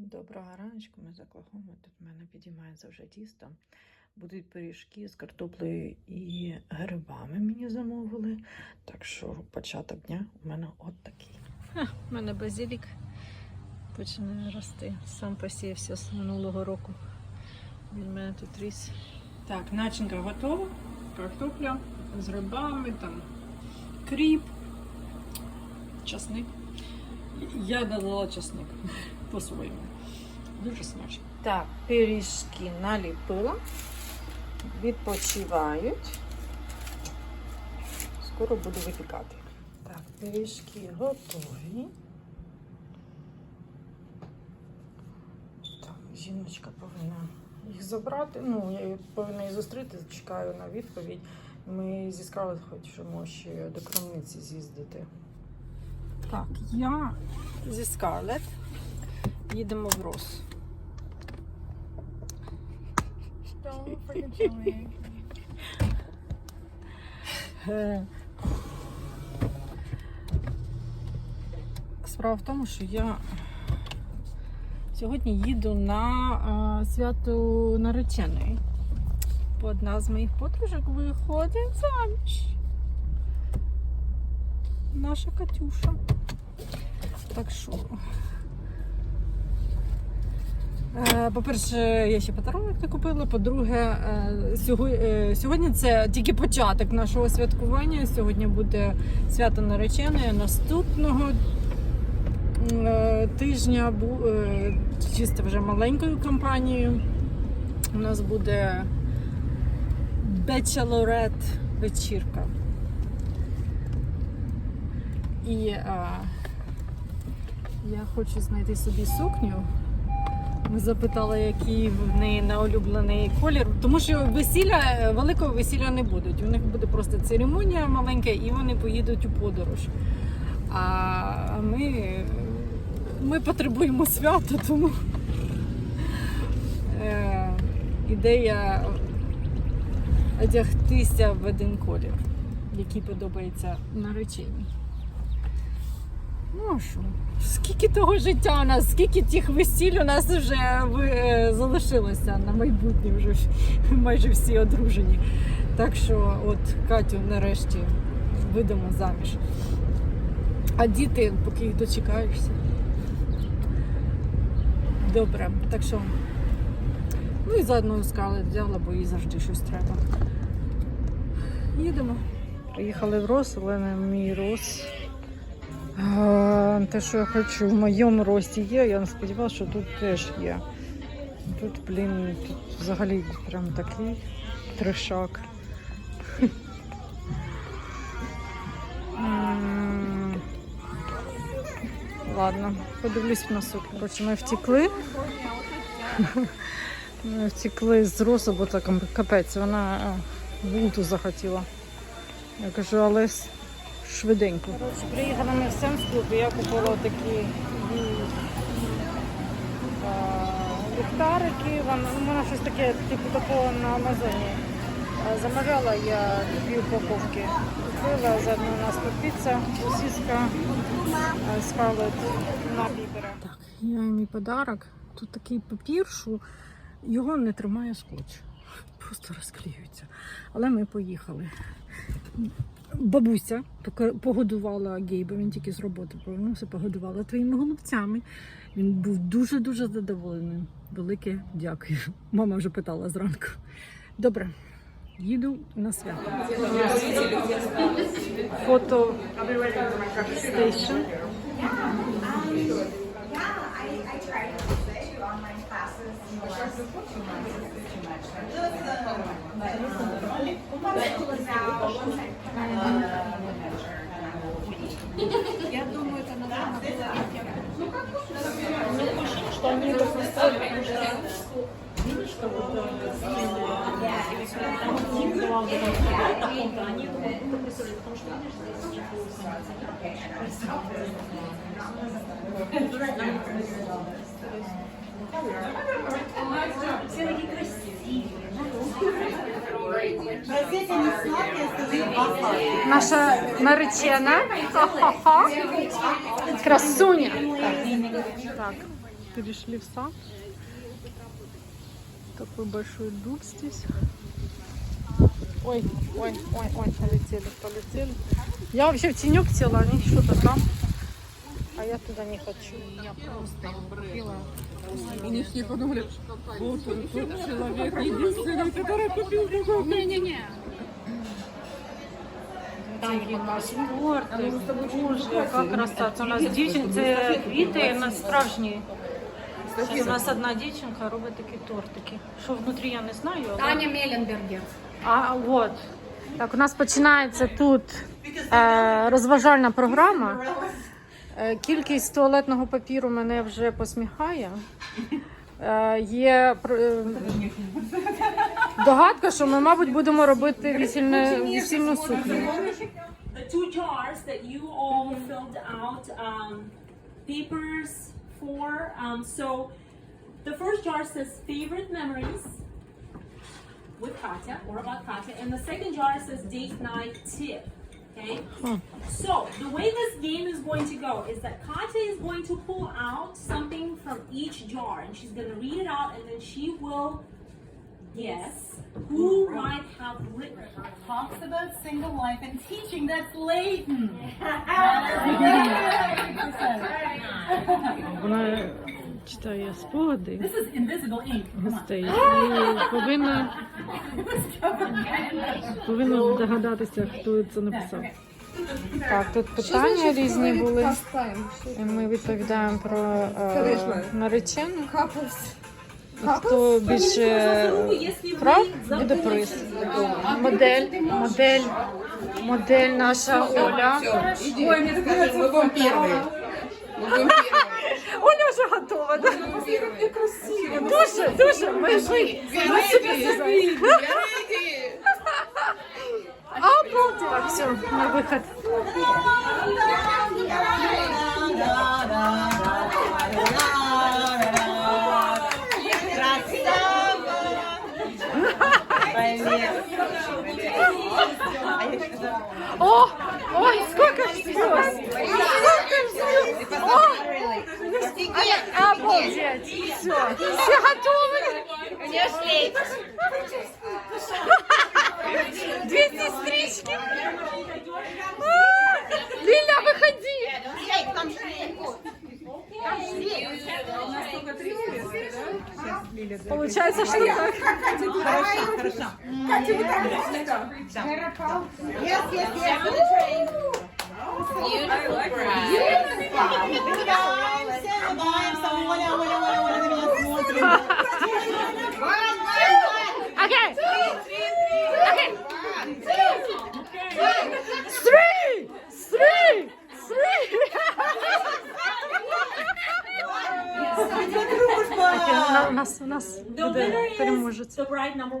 Доброго раночку, ми з Оклахоми. Тут в мене підіймається вже тісто. Будуть пиріжки з картоплею і грибами мені замовили. Так що початок дня у мене от такий. У мене базилік починає рости. Сам посіявся з минулого року. Він в мене тут ріс. Так, начинка готова. Картопля з грибами, там кріп, часник. Я додала часник по-своєму. Дуже смачно. Так, пиріжки наліпила, відпочивають. Скоро буду випікати. Так, пиріжки готові. Так, жіночка повинна їх забрати. Ну, я повинна її зустріти, чекаю на відповідь. Ми зі Скарлет хочемо ще до крамниці з'їздити. Так, я зі Скарлет. Їдемо в Рос. Е, Справа в тому, що я сьогодні їду на а, свято нареченої. Одна з моїх подружок виходить заміж. Наша Катюша. Так що. Е, По-перше, я ще подарунок не купила. По-друге, е, е, сьогодні це тільки початок нашого святкування. Сьогодні буде свято нареченої. Наступного тижня чисто вже маленькою компанією. У нас буде Bachelorette вечірка. І е, я хочу знайти собі сукню. Ми запитали, який в неї на улюблений колір. Тому що весілля, е, великого весілля не будуть. У них буде просто церемонія маленька, і вони поїдуть у подорож. А ми, ми потребуємо свята, тому е, ідея одягтися в один колір, який подобається нареченій. Ну а що? Скільки того життя у нас, скільки тих весіль у нас вже е, залишилося на майбутнє, вже майже всі одружені. Так що, от Катю нарешті видамо заміж. А діти, поки їх дочекаєшся. Добре, так що. Ну і заодно скали взяла, бо їй завжди щось треба. Їдемо. Приїхали в Рос, але не мій Рос. Те, що я хочу в моєму рості є, я не сподівалася, що тут теж є. Тут, блін, тут взагалі прям такий трешак. Ладно, подивлюсь на сукню. Коротше, ми втекли. Ми втекли з росу, бо так капець, вона булту захотіла. Я кажу, але швиденько. Приїхала ми в Сенс клуб, і я купила такі ліхтарики. Вона, ну, вона щось таке, типу такого на Амазоні. Замовляла я дві упаковки. Купила, заодно у нас тут піца, сосиска, скалет на бібера. Так, я мій подарок. Тут такий папір, що його не тримає скотч. Просто розклеюється. Але ми поїхали. Бабуся погодувала Гейба, він тільки з роботи повернувся, погодувала твоїми голубцями. Він був дуже-дуже задоволений. Велике дякую. Мама вже питала зранку. Добре, їду на свято. Фото стейшн. Yeah, I, I tried to two online classes in the last two months. It's been too much. But, but now, once I Я думаю, это надо Что они это поставили уже. Видишь, как вот они это представляют, потому что видишь, здесь все такі красиві. Наша наречена. Ха-ха-ха. Красуня. Так, перешли в сад. Такой большой дуб здесь. Ой, ой, ой, ой, полетели, полетели. Я вообще в тенек села, они что-то там. А я туда не хочу. Я просто купила. Они все подумали, вот он, тот человек единственный, который купил такой. Не-не-не. Торти. Боже, яка краса. У нас дівчинка, це квіти на справжні. У нас одна дівчинка робить такі тортики. Що внутрі я не знаю. але- Таня Меленбергер. А от. Так, у нас починається тут е, розважальна програма. Е, кількість туалетного папіру мене вже посміхає. Е, є е, догадка, що ми, мабуть, будемо робити весільну um. Um, the second jar says date night tip. okay? So the way this game is going to go is that Kate is going to pull out something from each jar and she's going to read it out and then she will guess who might have written. Talks about single life and teaching. That's Leighton. Yeah. Читає спогади гостей і повинна, повинна здогадатися, хто це написав. Так, тут питання різні були. І ми відповідаємо про е, наречену. Хто більше прав, буде приз. Модель, модель, модель наша Оля. Ой, мне так нравится, мы будем первые. Мы будем первые. Оля вже готова, да? Дуже, дуже, ми вже ми собі Я ready. Обалдела, все, на выход. Получается, что так. Okay. Нас- у нас, буде переможець. number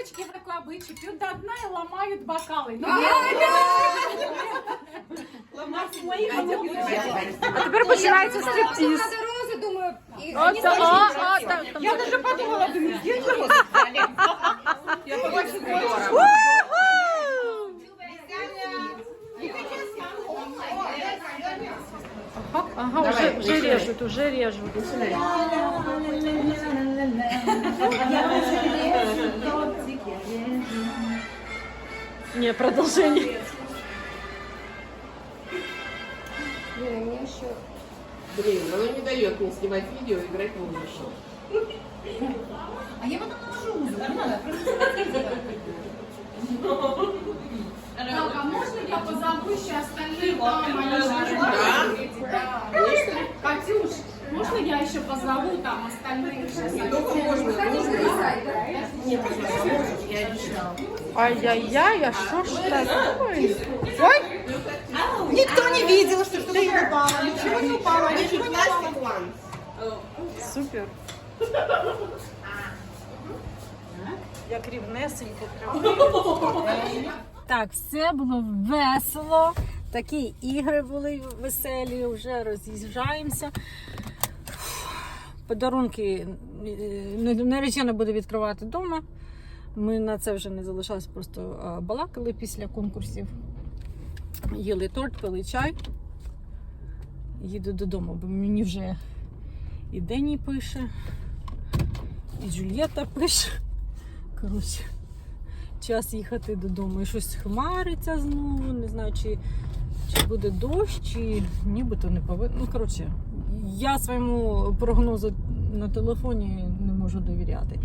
Девочки в такой обычай пьют до дна и ломают бокалы. Ну, А тепер починається стриптіз. розы, думаю, и О, це, о, о, там, там. Я даже подумала, думаю, где его Я подумала, Ага, ага, уже, уже режут, уже режут. Не, продолжение. Блин, она не дает мне снимать видео и играть музыку. А я потом наложу музыку. Не надо. остальные там, они же Да. Можно я еще позову там остальные сейчас? Ай-яй-яй, а що ж такое? Ой! Никто не видел, что что-то не упало. Ничего не упало, ничего не упало. Супер. Як рівнесенько Так, все було весело. Такі ігри були веселі, вже роз'їжджаємося. Подарунки е, наречена буде відкривати вдома. Ми на це вже не залишалися, просто балакали після конкурсів. Їли торт, пили чай. Їду додому, бо мені вже і Дені пише, і Джульєта пише. Коротше, час їхати додому. І щось хмариться знову. Не знаю, чи, чи буде дощ, чи нібито не повинно. Ну, коротше, я своєму прогнозу на телефоні не можу довіряти.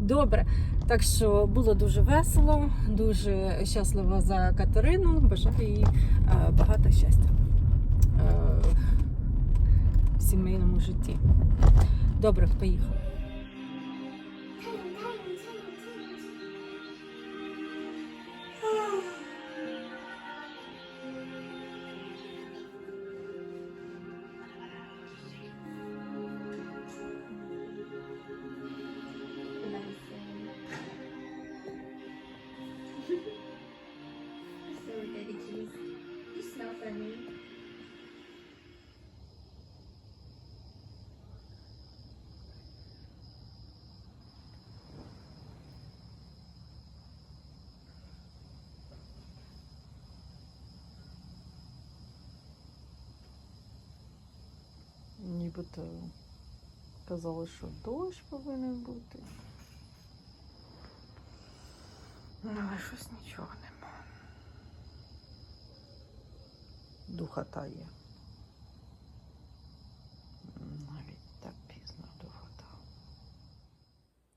Добре, так що було дуже весело, дуже щаслива за Катерину. Бажаю їй е, багато щастя е, в сімейному житті. Добре, поїхали. Нібито казали, що дощ повинен бути. Ну, але щось нічого нема. Духота є. Навіть так пізно духота.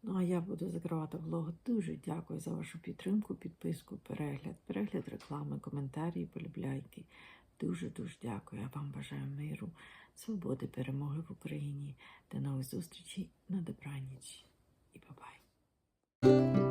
Ну, а я буду закривати влог. Дуже дякую за вашу підтримку, підписку, перегляд, перегляд реклами, коментарі, полюбляйки. Дуже-дуже дякую. Я вам бажаю миру, свободи, перемоги в Україні. До нових зустрічей на добраніч і бабай.